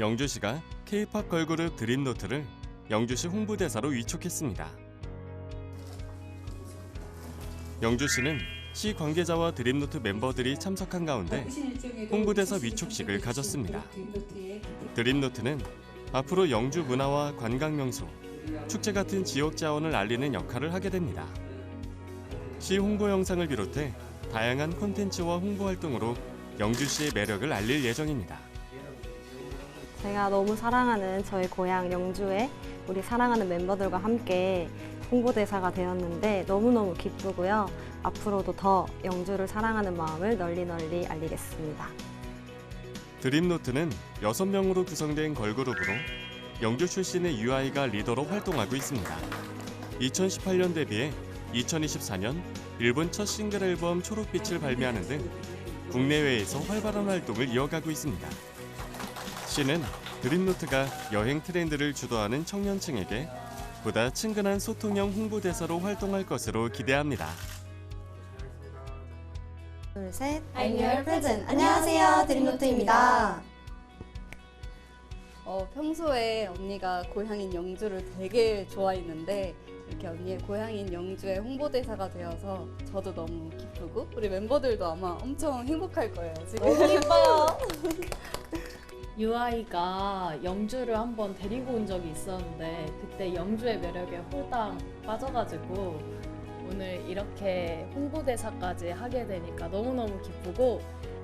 영주시가 K-팝 걸그룹 드림노트를 영주시 홍보대사로 위촉했습니다. 영주시는 시 관계자와 드림노트 멤버들이 참석한 가운데 홍보대사 위촉식을 가졌습니다. 드림노트는 앞으로 영주 문화와 관광 명소, 축제 같은 지역 자원을 알리는 역할을 하게 됩니다. 시 홍보 영상을 비롯해 다양한 콘텐츠와 홍보 활동으로 영주시의 매력을 알릴 예정입니다. 제가 너무 사랑하는 저희 고향 영주에 우리 사랑하는 멤버들과 함께 홍보대사가 되었는데 너무너무 기쁘고요. 앞으로도 더 영주를 사랑하는 마음을 널리 널리 알리겠습니다. 드림노트는 6명으로 구성된 걸그룹으로 영주 출신의 UI가 리더로 활동하고 있습니다. 2018년 데뷔해 2024년 일본 첫 싱글 앨범 초록빛을 발매하는 등 국내외에서 활발한 활동을 이어가고 있습니다. 씨는 드림노트가 여행 트렌드를 주도하는 청년층에게 보다 친근한 소통형 홍보대사로 활동할 것으로 기대합니다. 둘, 셋. I'm your present. 안녕하세요, 드림노트입니다. 어, 평소에 언니가 고향인 영주를 되게 좋아했는데 이렇게 언니의 고향인 영주의 홍보대사가 되어서 저도 너무 기쁘고 우리 멤버들도 아마 엄청 행복할 거예요. 지금 너무 예뻐요. 유아이가 영주를 한번 데리고 온 적이 있었는데 그때 영주의 매력에 홀딱 빠져가지고 오늘 이렇게 홍보대사까지 하게 되니까 너무너무 기쁘고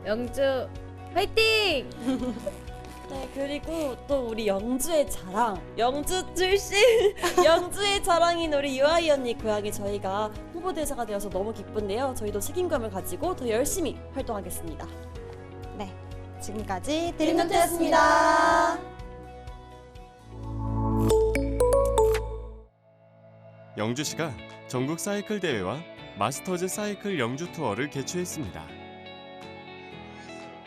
영주 화이팅! 네, 그리고 또 우리 영주의 자랑, 영주 출신, 영주의 자랑인 우리 유아이 언니 고향에 저희가 홍보대사가 되어서 너무 기쁜데요. 저희도 책임감을 가지고 더 열심히 활동하겠습니다. 네. 지금까지 드림노트였습니다. 영주시가 전국 사이클 대회와 마스터즈 사이클 영주 투어를 개최했습니다.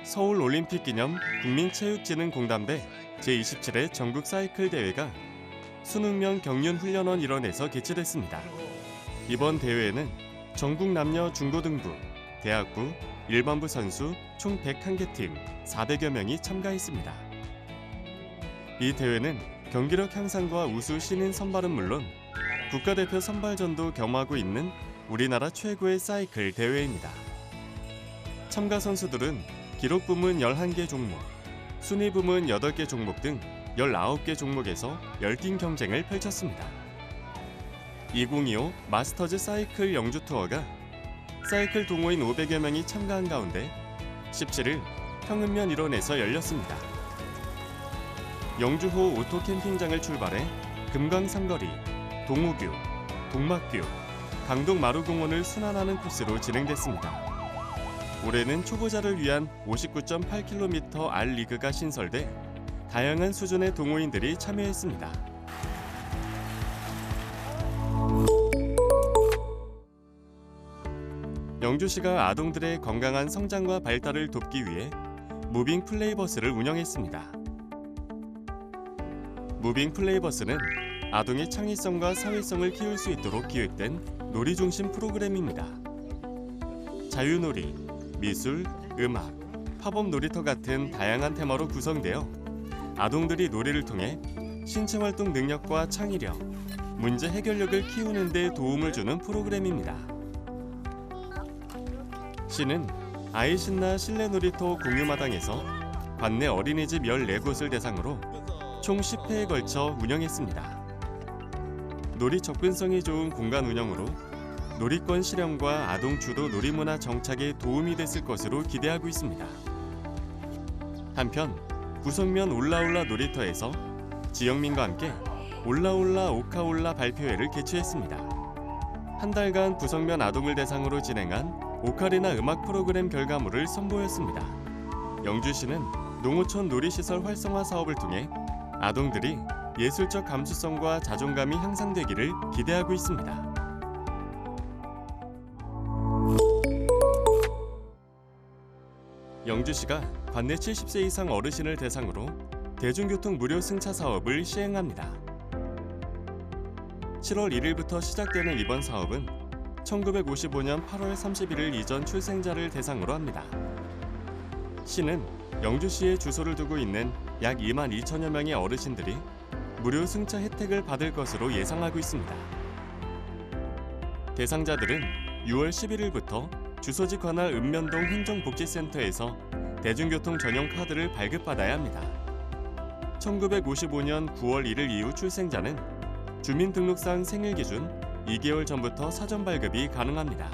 서울 올림픽 기념 국민체육진흥공단배 제27회 전국 사이클 대회가 수능면 경륜 훈련원 일원에서 개최됐습니다. 이번 대회에는 전국 남녀 중고등부, 대학부, 일반부 선수 총 101개 팀 400여 명이 참가했습니다. 이 대회는 경기력 향상과 우수 신인 선발은 물론 국가대표 선발전도 겸하고 있는 우리나라 최고의 사이클 대회입니다. 참가 선수들은 기록 부문 11개 종목, 순위 부문 8개 종목 등 19개 종목에서 열띤 경쟁을 펼쳤습니다. 2025 마스터즈 사이클 영주 투어가 사이클 동호인 500여 명이 참가한 가운데 17일 평은면 일원에서 열렸습니다. 영주호 오토 캠핑장을 출발해 금강 삼거리, 동호교, 동막교, 강동 마루공원을 순환하는 코스로 진행됐습니다. 올해는 초보자를 위한 59.8km R 리그가 신설돼 다양한 수준의 동호인들이 참여했습니다. 영주시가 아동들의 건강한 성장과 발달을 돕기 위해 무빙 플레이버스를 운영했습니다. 무빙 플레이버스는 아동의 창의성과 사회성을 키울 수 있도록 기획된 놀이 중심 프로그램입니다. 자유놀이, 미술, 음악, 팝업 놀이터 같은 다양한 테마로 구성되어 아동들이 놀이를 통해 신체 활동 능력과 창의력, 문제 해결력을 키우는 데 도움을 주는 프로그램입니다. 시는 아이신나 실내 놀이터 공유마당에서 관내 어린이집 14곳을 대상으로 총 10회에 걸쳐 운영했습니다. 놀이 접근성이 좋은 공간 운영으로 놀이권 실현과 아동 주도 놀이문화 정착에 도움이 됐을 것으로 기대하고 있습니다. 한편 구성면 올라올라 놀이터에서 지영민과 함께 올라올라 오카올라 발표회를 개최했습니다. 한 달간 구성면 아동을 대상으로 진행한 오카리나 음악 프로그램 결과물을 선보였습니다. 영주시는 농어촌 놀이시설 활성화 사업을 통해 아동들이 예술적 감수성과 자존감이 향상되기를 기대하고 있습니다. 영주시가 관내 70세 이상 어르신을 대상으로 대중교통 무료 승차 사업을 시행합니다. 7월 1일부터 시작되는 이번 사업은 1955년 8월 31일 이전 출생자를 대상으로 합니다. 시는 영주시에 주소를 두고 있는 약 2만 2천여 명의 어르신들이 무료 승차 혜택을 받을 것으로 예상하고 있습니다. 대상자들은 6월 11일부터 주소지 관할 읍면동 행정복지센터에서 대중교통 전용 카드를 발급받아야 합니다. 1955년 9월 1일 이후 출생자는 주민등록상 생일 기준 2개월 전부터 사전 발급이 가능합니다.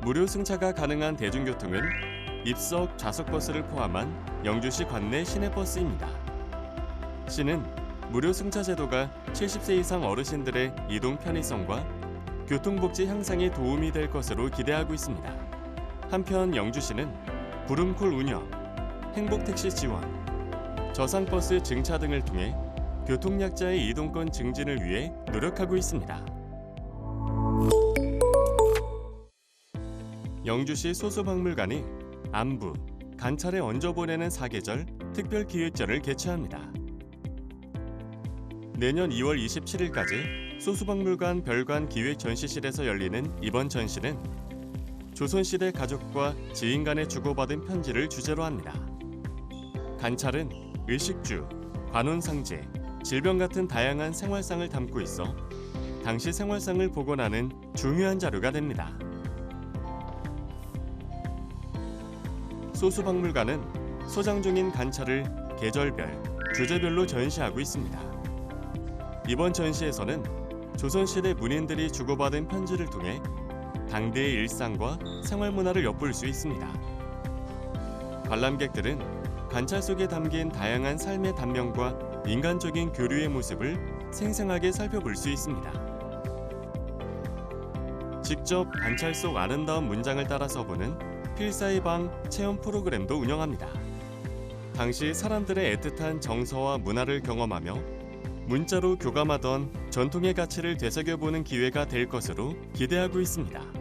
무료 승차가 가능한 대중교통은 입석 좌석버스를 포함한 영주시 관내 시내버스입니다. 시는 무료 승차 제도가 70세 이상 어르신들의 이동 편의성과 교통복지 향상에 도움이 될 것으로 기대하고 있습니다. 한편 영주시는 구름콜 운영, 행복택시 지원, 저상버스 증차 등을 통해 교통약자의 이동권 증진을 위해 노력하고 있습니다. 영주시 소수박물관이 안부, 관찰에 얹어 보내는 사계절 특별 기획전을 개최합니다. 내년 2월 27일까지 소수박물관 별관 기획 전시실에서 열리는 이번 전시는 조선시대 가족과 지인 간에 주고받은 편지를 주제로 합니다. 관찰은 의식주, 관혼상제, 질병 같은 다양한 생활상을 담고 있어 당시 생활상을 복원하는 중요한 자료가 됩니다. 소수박물관은 소장 중인 관찰을 계절별, 주제별로 전시하고 있습니다. 이번 전시에서는 조선시대 문인들이 주고받은 편지를 통해 당대의 일상과 생활 문화를 엿볼 수 있습니다. 관람객들은 관찰 속에 담긴 다양한 삶의 단면과 인간적인 교류의 모습을 생생하게 살펴볼 수 있습니다. 직접 관찰 속 아름다운 문장을 따라 써보는 필사의 방 체험 프로그램도 운영합니다. 당시 사람들의 애틋한 정서와 문화를 경험하며 문자로 교감하던 전통의 가치를 되새겨보는 기회가 될 것으로 기대하고 있습니다.